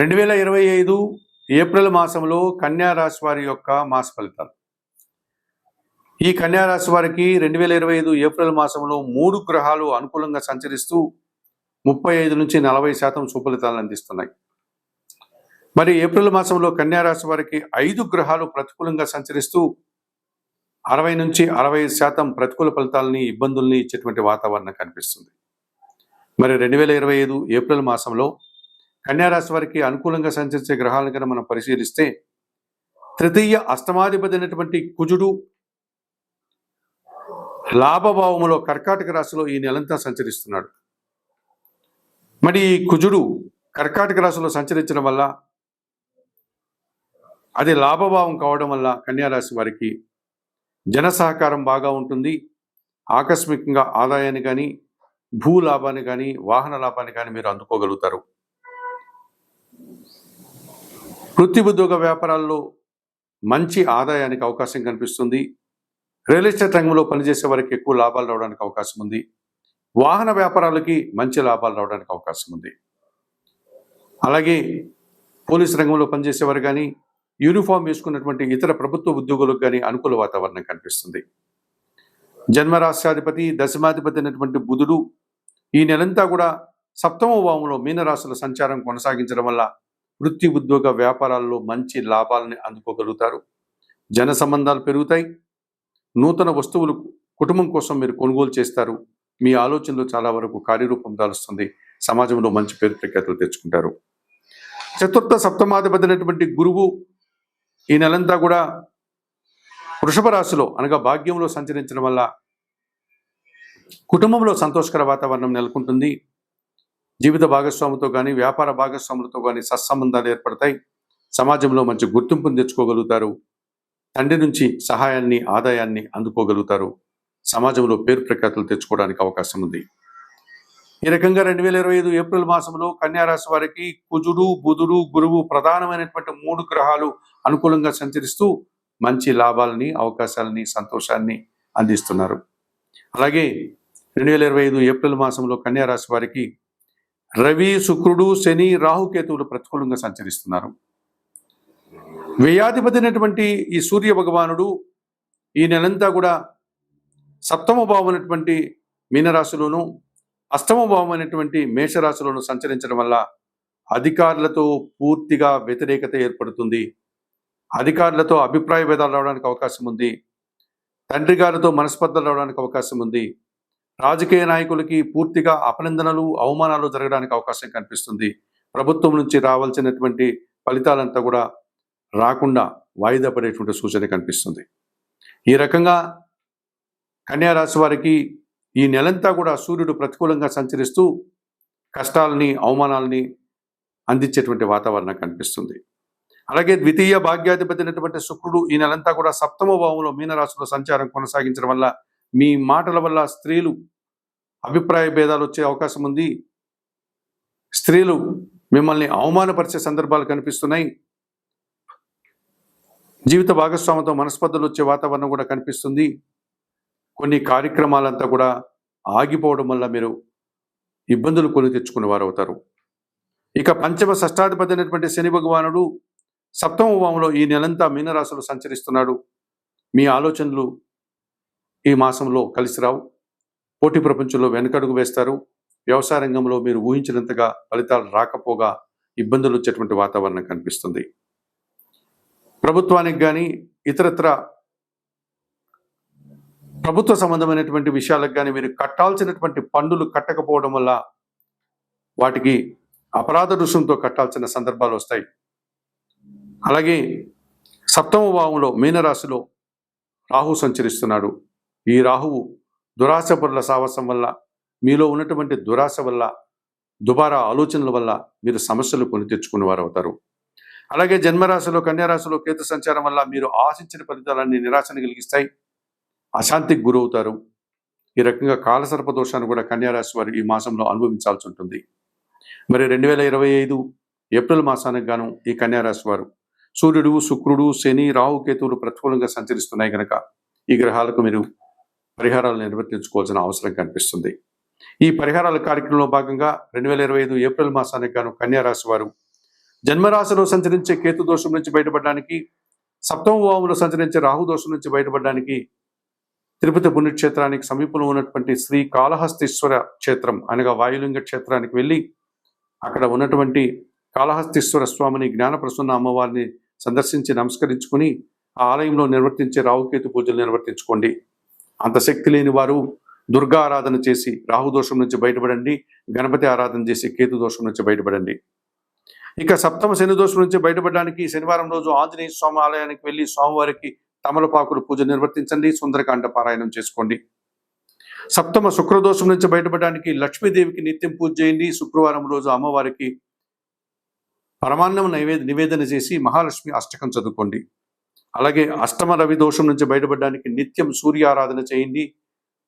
రెండు వేల ఇరవై ఐదు ఏప్రిల్ మాసంలో కన్యా రాశి వారి యొక్క మాస ఫలితాలు. ఈ కన్యా రాశి వారికి రెండు వేల ఇరవై ఐదు ఏప్రిల్ మాసంలో మూడు గ్రహాలు అనుకూలంగా సంచరిస్తూ ముప్పై ఐదు నుంచి నలభై శాతం సుఫలితాలను అందిస్తున్నాయి. మరి ఏప్రిల్ మాసంలో కన్యా రాశి వారికి ఐదు గ్రహాలు ప్రతికూలంగా సంచరిస్తూ అరవై నుంచి అరవై శాతం ప్రతికూల ఫలితాలని ఇబ్బందుల్ని ఇచ్చేటువంటి వాతావరణం కనిపిస్తుంది. మరి రెండు వేల ఇరవై ఐదు ఏప్రిల్ మాసంలో కన్యారాశి వారికి అనుకూలంగా సంచరించే గ్రహాలను కనుక మనం పరిశీలిస్తే తృతీయ అష్టమాధిపతి అయినటువంటి కుజుడు లాభభావములో కర్కాటక రాశిలో ఈ నెలంతా సంచరిస్తున్నాడు. మరి ఈ కుజుడు కర్కాటక రాశిలో సంచరించడం వల్ల అది లాభభావం కావడం వల్ల కన్యారాశి వారికి జన సహకారం బాగా ఉంటుంది. ఆకస్మికంగా ఆదాయాన్ని కానీ భూ లాభాన్ని కానీ వాహన లాభాన్ని కానీ మీరు అందుకోగలుగుతారు. వృత్తి ఉద్యోగ వ్యాపారాల్లో మంచి ఆదాయానికి అవకాశం కనిపిస్తుంది. రియల్ ఎస్టేట్ రంగంలో పనిచేసే వారికి ఎక్కువ లాభాలు రావడానికి అవకాశం ఉంది. వాహన వ్యాపారాలకి మంచి లాభాలు రావడానికి అవకాశం ఉంది. అలాగే పోలీస్ రంగంలో పనిచేసేవారు కానీ యూనిఫామ్ వేసుకున్నటువంటి ఇతర ప్రభుత్వ ఉద్యోగులకు కానీ అనుకూల వాతావరణం కనిపిస్తుంది. జన్మరాశ్యాధిపతి దశమాధిపతి అయినటువంటి బుధుడు ఈ నెలంతా కూడా సప్తమ భావంలో మీనరాశుల సంచారం కొనసాగించడం వల్ల వృత్తి ఉద్యోగ వ్యాపారాల్లో మంచి లాభాలని అందుకోగలుగుతారు. జన సంబంధాలు పెరుగుతాయి. నూతన వస్తువులు కుటుంబం కోసం మీరు కొనుగోలు చేస్తారు. మీ ఆలోచనలు చాలా వరకు కార్యరూపం దాలుస్తుంది. సమాజంలో మంచి పేరు ప్రఖ్యాతులు తెచ్చుకుంటారు. చతుర్థ సప్తమాధిపతి గురువు ఈ నెలంతా కూడా వృషభ రాశిలో అనగా భాగ్యంలో సంచరించడం వల్ల కుటుంబంలో సంతోషకర వాతావరణం నెలకొంటుంది. జీవిత భాగస్వామితో కానీ వ్యాపార భాగస్వాములతో కానీ సత్సంబంధాలు ఏర్పడతాయి. సమాజంలో మంచి గుర్తింపును తెచ్చుకోగలుగుతారు. తండ్రి నుంచి సహాయాన్ని ఆదాయాన్ని అందుకోగలుగుతారు. సమాజంలో పేరు ప్రఖ్యాతులు తెచ్చుకోవడానికి అవకాశం ఉంది. ఈ రకంగా రెండు వేల ఇరవై ఐదు ఏప్రిల్ మాసంలో కన్యారాశి వారికి కుజుడు బుధుడు గురువు ప్రధానమైనటువంటి మూడు గ్రహాలు అనుకూలంగా సంచరిస్తూ మంచి లాభాలని అవకాశాలని సంతోషాన్ని అందిస్తున్నారు. అలాగే రెండు వేల ఇరవై ఐదు ఏప్రిల్ మాసంలో కన్యారాశి వారికి రవి శుక్రుడు శని రాహుకేతువులు ప్రతికూలంగా సంచరిస్తున్నారు. వ్యయాధిపతినటువంటి ఈ సూర్య భగవానుడు ఈ నెలంతా కూడా సప్తమ భావమైనటువంటి మీనరాశిలోను అష్టమ భావమైనటువంటి మేషరాశిలోను సంచరించడం వల్ల అధికారులతో పూర్తిగా వ్యతిరేకత ఏర్పడుతుంది. అధికారులతో అభిప్రాయ భేదాలు రావడానికి అవకాశం ఉంది. తండ్రి గారితో మనస్పర్ధలు రావడానికి అవకాశం ఉంది. రాజకీయ నాయకులకి పూర్తిగా అపనిందనలు అవమానాలు జరగడానికి అవకాశం కనిపిస్తుంది. ప్రభుత్వం నుంచి రావాల్సినటువంటి ఫలితాలంతా కూడా రాకుండా వాయిదా పడేటువంటి సూచన కనిపిస్తుంది. ఈ రకంగా కన్యారాశి వారికి ఈ నెలంతా కూడా సూర్యుడు ప్రతికూలంగా సంచరిస్తూ కష్టాలని అవమానాలని అందించేటువంటి వాతావరణం కనిపిస్తుంది. అలాగే ద్వితీయ భాగ్యాధిపతినటువంటి శుక్రుడు ఈ నెలంతా కూడా సప్తమ భావంలో మీనరాశిలో సంచారం కొనసాగించడం వల్ల మీ మాటల వల్ల స్త్రీలు అభిప్రాయ భేదాలు వచ్చే అవకాశం ఉంది. స్త్రీలు మిమ్మల్ని అవమానపరిచే సందర్భాలు కనిపిస్తున్నాయి. జీవిత భాగస్వామితో మనస్పర్ధలు వచ్చే వాతావరణం కూడా కనిపిస్తుంది. కొన్ని కార్యక్రమాలంతా కూడా ఆగిపోవడం వల్ల మీరు ఇబ్బందులు కొని తెచ్చుకునే వారు అవుతారు ఇక పంచమ షష్టాధిపతి అయినటువంటి శని భగవానుడు సప్తమ భావంలో ఈ నెలంతా మీనరాశులు సంచరిస్తున్నాడు. మీ ఆలోచనలు ఈ మాసంలో కలిసి రావు. పోటీ ప్రపంచంలో వెనకడుగు వేస్తారు. వ్యవసాయ రంగంలో మీరు ఊహించినంతగా ఫలితాలు రాకపోగా ఇబ్బందులు వచ్చేటువంటి వాతావరణం కనిపిస్తుంది. ప్రభుత్వానికి కానీ ఇతరత్ర ప్రభుత్వ సంబంధమైనటువంటి విషయాలకు కానీ మీరు కట్టాల్సినటువంటి పన్నులు కట్టకపోవడం వల్ల వాటికి అపరాధ రుసుంతో కట్టాల్సిన సందర్భాలు వస్తాయి. అలాగే సప్తమ భావంలో మీనరాశిలో రాహు సంచరిస్తున్నాడు. ఈ రాహువు దురాశ పరుల సాహసం వల్ల మీలో ఉన్నటువంటి దురాశ వల్ల దుబారా ఆలోచనల వల్ల మీరు సమస్యలు కొని తెచ్చుకునే వారు అవుతారు అలాగే జన్మరాశిలో కన్యారాశిలో కేతు సంచారం వల్ల మీరు ఆశించిన ఫలితాలన్నీ నిరాశను కలిగిస్తాయి. అశాంతికి గురవుతారు. ఈ రకంగా కాలసర్ప దోషాన్ని కూడా కన్యారాశి వారు ఈ మాసంలో అనుభవించాల్సి ఉంటుంది. మరి రెండు వేల ఇరవై ఐదు ఏప్రిల్ మాసానికి గాను ఈ కన్యారాశి వారు సూర్యుడు శుక్రుడు శని రాహు కేతువులు ప్రతికూలంగా సంచరిస్తున్నాయి కనుక ఈ గ్రహాలకు మీరు పరిహారాలు నిర్వర్తించుకోవాల్సిన అవసరం కనిపిస్తుంది. ఈ పరిహారాల కార్యక్రమంలో భాగంగా రెండు వేల ఇరవై ఐదు ఏప్రిల్ మాసానికి గాను కన్యారాశి వారు జన్మరాశిలో సంచరించే కేతు దోషం నుంచి బయటపడడానికి సప్తమ భావంలో సంచరించే రాహు దోషం నుంచి బయటపడడానికి తిరుపతి పుణ్యక్షేత్రానికి సమీపంలో ఉన్నటువంటి శ్రీ కాళహస్తీశ్వర క్షేత్రం అనగా వాయులింగ క్షేత్రానికి వెళ్ళి అక్కడ ఉన్నటువంటి కాళహస్తీశ్వర స్వామిని జ్ఞానప్రసన్న అమ్మవారిని సందర్శించి నమస్కరించుకుని ఆ ఆలయంలో నిర్వర్తించే రావుకేతు పూజలు నిర్వర్తించుకోండి. అంత శక్తి లేని వారు దుర్గా ఆరాధన చేసి రాహు దోషం నుంచి బయటపడండి గణపతి ఆరాధన చేసి కేతు దోషం నుంచి బయటపడండి. ఇక సప్తమ శని దోషం నుంచి బయటపడడానికి శనివారం రోజు ఆంజనేయ స్వామి ఆలయానికి వెళ్ళి స్వామివారికి తమలపాకులు పూజ నిర్వర్తించండి సుందరకాండ పారాయణం చేసుకోండి. సప్తమ శుక్రదోషం నుంచి బయటపడడానికి లక్ష్మీదేవికి నిత్యం పూజ చేయండి శుక్రవారం రోజు అమ్మవారికి పరమాన్నం నైవేద నివేదన చేసి మహాలక్ష్మి అష్టకం చదువుకోండి. అలాగే అష్టమ రవి దోషం నుంచి బయటపడడానికి నిత్యం సూర్య ఆరాధన చేయండి.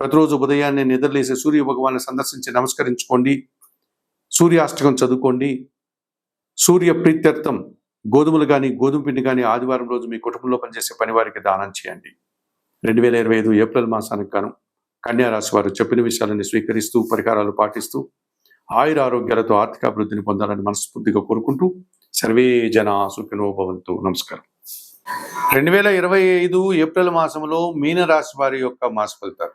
ప్రతిరోజు ఉదయాన్నే నిద్రలేసి సూర్య భగవాన్ని సందర్శించి నమస్కరించుకోండి. సూర్యాష్టకం చదువుకోండి. సూర్య ప్రీత్యర్థం గోధుమలు కానీ గోధుమ పిండి కానీ ఆదివారం రోజు మీ కుటుంబంలో పనిచేసే పనివారికి దానం చేయండి. రెండు వేల ఇరవై ఐదు ఏప్రిల్ మాసానికి గాను కన్యారాశి వారు చెప్పిన విషయాలని స్వీకరిస్తూ పరిహారాలు పాటిస్తూ ఆయుర ఆరోగ్యాలతో ఆర్థిక అభివృద్ధిని పొందాలని మనస్ఫూర్తిగా కోరుకుంటూ సర్వే జన సుఖినో భవంతు. నమస్కారం. రెండు వేల ఇరవై ఐదు ఏప్రిల్ మాసంలో మీనరాశి వారి యొక్క మాస ఫలితాలు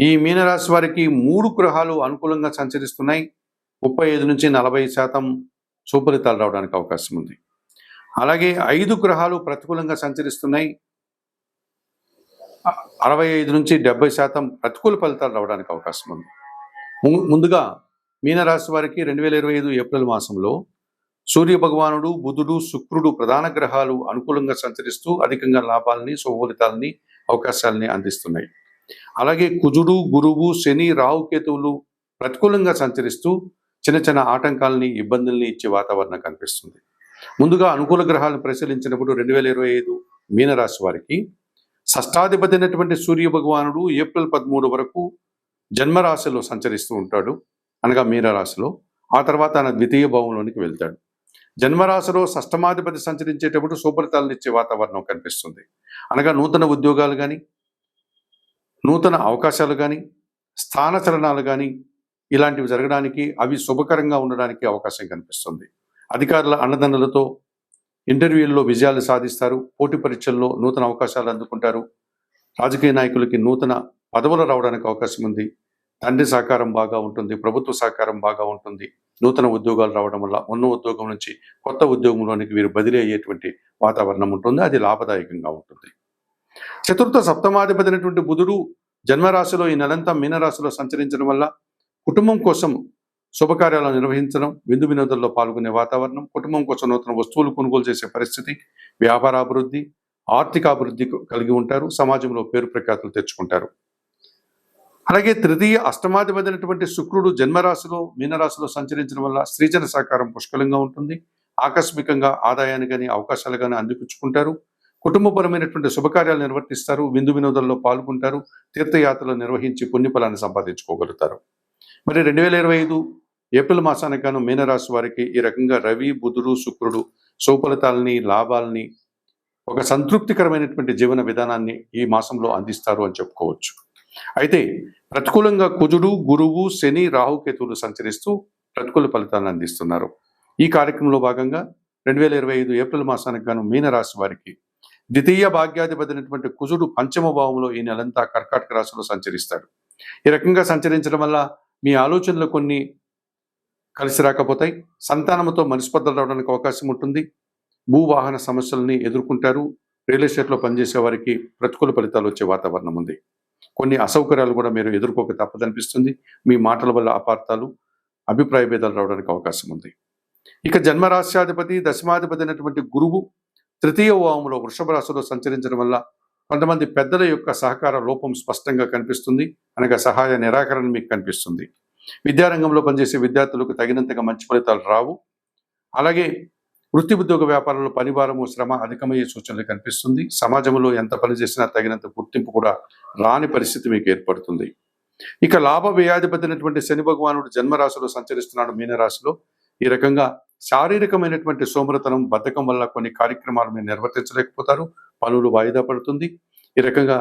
ఈ మీనరాశి వారికి మూడు గ్రహాలు అనుకూలంగా సంచరిస్తున్నాయి. ముప్పై ఐదు నుంచి నలభై శాతం సుఫలితాలు రావడానికి అవకాశం ఉంది. అలాగే ఐదు గ్రహాలు ప్రతికూలంగా సంచరిస్తున్నాయి. అరవై ఐదు నుంచి డెబ్బై శాతం ప్రతికూల ఫలితాలు రావడానికి అవకాశం ఉంది. ము- ముందుగా మీనరాశి వారికి రెండు వేల ఇరవై ఐదు ఏప్రిల్ మాసంలో సూర్య భగవానుడు బుధుడు శుక్రుడు ప్రధాన గ్రహాలు అనుకూలంగా సంచరిస్తూ అధికంగా లాభాలని శుభఫలితాలని అవకాశాలని అందిస్తున్నాయి. అలాగే కుజుడు గురువు శని రాహుకేతువులు ప్రతికూలంగా సంచరిస్తూ చిన్న చిన్న ఆటంకాలని ఇబ్బందుల్ని ఇచ్చే వాతావరణం కనిపిస్తుంది. ముందుగా అనుకూల గ్రహాలను పరిశీలించినప్పుడు రెండు వేల ఇరవై ఐదు మీనరాశి వారికి షష్టాధిపతి అయినటువంటి సూర్య భగవానుడు ఏప్రిల్ పదమూడు వరకు జన్మరాశిలో సంచరిస్తూ ఉంటాడు. అనగా మీనరాశిలో. ఆ తర్వాత ఆయన ద్వితీయ భావంలోనికి వెళ్తాడు. జన్మరాశిలో సష్టమాధిపతి సంచరించేటప్పుడు సుఫలితాలనిచ్చే వాతావరణం కనిపిస్తుంది. అనగా నూతన ఉద్యోగాలు కానీ నూతన అవకాశాలు కానీ స్థానచలనాలు కానీ ఇలాంటివి జరగడానికి అవి శుభకరంగా ఉండడానికి అవకాశం కనిపిస్తుంది. అధికారుల అన్నదండలతో ఇంటర్వ్యూల్లో విజయాలు సాధిస్తారు. పోటీ పరీక్షల్లో నూతన అవకాశాలు అందుకుంటారు. రాజకీయ నాయకులకి నూతన పదవులు రావడానికి అవకాశం ఉంది. తండ్రి సహకారం బాగా ఉంటుంది. ప్రభుత్వ సహకారం బాగా ఉంటుంది. నూతన ఉద్యోగాలు రావడం వల్ల ఉన్న ఉద్యోగం నుంచి కొత్త ఉద్యోగంలోనికి వీరు బదిలీ అయ్యేటువంటి వాతావరణం ఉంటుంది. అది లాభదాయకంగా ఉంటుంది. చతుర్థ సప్తమాధిపతి అయినటువంటి బుధుడు జన్మరాశిలో ఈ నెలంతా మీనరాశిలో సంచరించడం వల్ల కుటుంబం కోసం శుభకార్యాలు నిర్వహించడం విందు వినోదంలో పాల్గొనే వాతావరణం కుటుంబం కోసం నూతన వస్తువులు కొనుగోలు చేసే పరిస్థితి వ్యాపార అభివృద్ధి ఆర్థిక అభివృద్ధి కలిగి ఉంటారు సమాజంలో పేరు ప్రఖ్యాతులు తెచ్చుకుంటారు. అలాగే తృతీయ అష్టమాధిపతి శుక్రుడు జన్మరాశిలో మీనరాశిలో సంచరించడం వల్ల స్త్రీజన సహకారం పుష్కలంగా ఉంటుంది. ఆకస్మికంగా ఆదాయాన్ని కానీ అవకాశాలు కానీ అందిపుచ్చుకుంటారు. కుటుంబపరమైనటువంటి శుభకార్యాలు నిర్వర్తిస్తారు. విందు వినోదాల్లో పాల్గొంటారు. తీర్థయాత్రలు నిర్వహించి పుణ్యఫలాన్ని సంపాదించుకోగలుగుతారు. మరి రెండు వేల ఇరవై ఐదు ఏప్రిల్ మాసానికి మీనరాశి వారికి ఈ రకంగా రవి బుధుడు శుక్రుడు సుఫలితాలని లాభాలని ఒక సంతృప్తికరమైనటువంటి జీవన విధానాన్ని ఈ మాసంలో అందిస్తారు అని చెప్పుకోవచ్చు. అయితే ప్రతికూలంగా కుజుడు గురువు శని రాహుకేతువులు సంచరిస్తూ ప్రతికూల ఫలితాలను అందిస్తున్నారు. ఈ కార్యక్రమంలో భాగంగా రెండు వేల ఇరవై ఐదు ఏప్రిల్ మాసానికి గాను మీనరాశి వారికి ద్వితీయ భాగ్యాధిపతినటువంటి కుజుడు పంచమ భావంలో ఈ నెలంతా కర్కాటక రాశిలో సంచరిస్తాడు. ఈ రకంగా సంచరించడం వల్ల మీ ఆలోచనలు కొన్ని కలిసి రాకపోతాయి. సంతానంతో మనస్పర్ధలు రావడానికి అవకాశం ఉంటుంది. భూవాహన సమస్యలని ఎదుర్కొంటారు. రియల్ ఎస్టేట్లో పనిచేసే వారికి ప్రతికూల ఫలితాలు వచ్చే వాతావరణం ఉంది. కొన్ని అసౌకర్యాలు కూడా మీరు ఎదుర్కోక తప్పదనిపిస్తుంది. మీ మాటల వల్ల అపార్థాలు అభిప్రాయ భేదాలు రావడానికి అవకాశం ఉంది. ఇక జన్మరాశ్యాధిపతి దశమాధిపతి అయినటువంటి గురువు తృతీయ భావంలో వృషభ రాశిలో సంచరించడం వల్ల కొంతమంది పెద్దల యొక్క సహకార లోపం స్పష్టంగా కనిపిస్తుంది. అనగా సహాయ నిరాకరణ మీకు కనిపిస్తుంది. విద్యారంగంలో పనిచేసే విద్యార్థులకు తగినంతగా మంచి ఫలితాలు రావు. అలాగే వృత్తి ఉద్యోగ వ్యాపారంలో పనిభారము శ్రమ అధికమయ్యే సూచనలు కనిపిస్తుంది. సమాజంలో ఎంత పని చేసినా తగినంత గుర్తింపు కూడా రాని పరిస్థితి మీకు ఏర్పడుతుంది. ఇక లాభ వ్యయాధిపతినటువంటి శని భగవానుడు జన్మరాశిలో సంచరిస్తున్నాడు మీనరాశిలో. ఈ రకంగా శారీరకమైనటువంటి సోమరతనం బద్ధకం వల్ల కొన్ని కార్యక్రమాలు మీరు నిర్వర్తించలేకపోతారు. పనులు వాయిదా పడుతుంది. ఈ రకంగా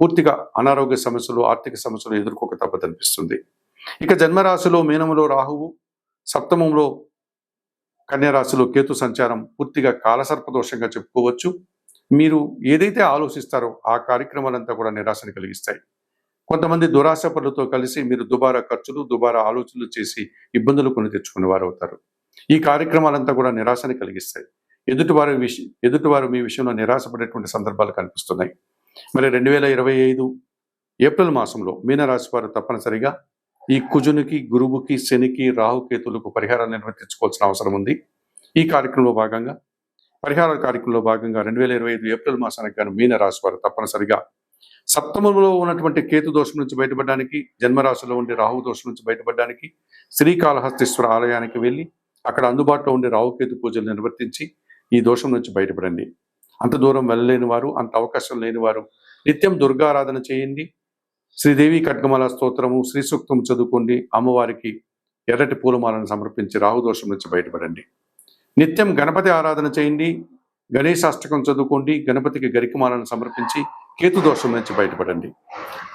పూర్తిగా అనారోగ్య సమస్యలు ఆర్థిక సమస్యలు ఎదుర్కోక తప్పదనిపిస్తుంది. ఇక జన్మరాశిలో మీనములో రాహువు సప్తమంలో కన్యరాశిలో కేతు సంచారం పూర్తిగా కాలసర్పదోషంగా చెప్పుకోవచ్చు. మీరు ఏదైతే ఆలోచిస్తారో ఆ కార్యక్రమాలంతా కూడా నిరాశను కలిగిస్తాయి. కొంతమంది దురాశ పనులతో కలిసి మీరు దుబారా ఖర్చులు దుబారా ఆలోచనలు చేసి ఇబ్బందులు కొని తెచ్చుకునే వారు అవుతారు ఈ కార్యక్రమాలంతా కూడా నిరాశని కలిగిస్తాయి. ఎదుటివారు విష ఎదుటివారు మీ విషయంలో నిరాశపడేటువంటి సందర్భాలు కనిపిస్తున్నాయి. మరి రెండు వేల ఇరవై ఐదు ఏప్రిల్ మాసంలో మీనరాశి వారు తప్పనిసరిగా ఈ కుజునికి గురువుకి శనికి రాహుకేతులకు పరిహారాలు నిర్వర్తించుకోవాల్సిన అవసరం ఉంది. ఈ కార్యక్రమంలో భాగంగా పరిహార కార్యక్రమంలో భాగంగా రెండు వేల ఇరవై ఐదు ఏప్రిల్ మాసానికి గాను మీన రాశి వారు తప్పనిసరిగా సప్తమంలో ఉన్నటువంటి కేతు దోషం నుంచి బయటపడడానికి జన్మరాశిలో ఉండే రాహు దోషం నుంచి బయటపడడానికి శ్రీకాళహస్తీశ్వర ఆలయానికి వెళ్ళి అక్కడ అందుబాటులో ఉండే రాహుకేతు పూజలు నిర్వర్తించి ఈ దోషం నుంచి బయటపడండి. అంత దూరం వెళ్ళలేని వారు అంత అవకాశం లేని వారు నిత్యం దుర్గారాధన చేయండి. శ్రీదేవి ఖడ్గమాల స్తోత్రము శ్రీ సూక్తం చదువుకోండి. అమ్మవారికి ఎర్రటి పూలమాలను సమర్పించి రాహుదోషం నుంచి బయటపడండి. నిత్యం గణపతి ఆరాధన చేయండి. గణేశాష్టకం చదువుకోండి. గణపతికి గరికమాలను సమర్పించి కేతు దోషం నుంచి బయటపడండి.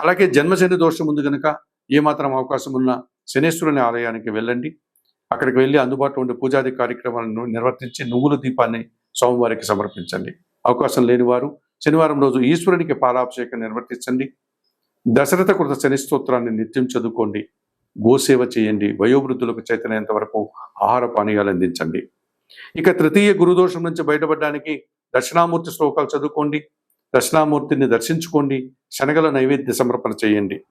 అలాగే జన్మశని దోషం ఉంది కనుక ఏమాత్రం అవకాశం ఉన్న శనేశ్వరుని ఆలయానికి వెళ్ళండి. అక్కడికి వెళ్ళి అందుబాటులో ఉండే పూజాది కార్యక్రమాలను నిర్వర్తించి నువ్వుల దీపాన్ని స్వామివారికి సమర్పించండి. అవకాశం లేని వారు శనివారం రోజు ఈశ్వరునికి పాలాభిషేకం నిర్వర్తించండి. దశరథ కృత శని స్తోత్రాన్ని నిత్యం చదువుకోండి. గోసేవ చేయండి. వయోవృద్ధులకు చైతన్యంత వరకు ఆహార పానీయాలు అందించండి. ఇక తృతీయ గురుదోషం నుంచి బయటపడడానికి దక్షిణామూర్తి శ్లోకాలు చదువుకోండి. దక్షిణామూర్తిని దర్శించుకోండి. శనగల నైవేద్య సమర్పణ చేయండి.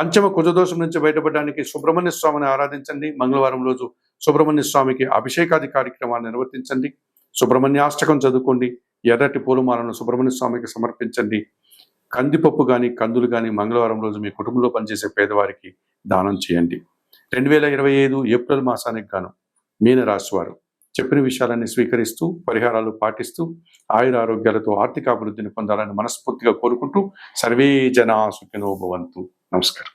పంచమ కుజదోషం నుంచి బయటపడడానికి సుబ్రహ్మణ్య స్వామిని ఆరాధించండి. మంగళవారం రోజు సుబ్రహ్మణ్య స్వామికి అభిషేకాది కార్యక్రమాన్ని నిర్వర్తించండి. సుబ్రహ్మణ్యాష్టకం చదువుకోండి. ఎర్రటి పూలమాలను సుబ్రహ్మణ్య స్వామికి సమర్పించండి. కందిపప్పు కానీ కందులు కానీ మంగళవారం రోజు మీ కుటుంబంలో పనిచేసే పేదవారికి దానం చేయండి. రెండు వేల ఇరవై ఐదు ఏప్రిల్ మాసానికి గాను మీన చెప్పిన విషయాలన్నీ స్వీకరిస్తూ పరిహారాలు పాటిస్తూ ఆయుర ఆరోగ్యాలతో ఆర్థిక అభివృద్ధిని పొందాలని మనస్ఫూర్తిగా కోరుకుంటూ సర్వే జనా సుఖినో భవంతు. నమస్కారం.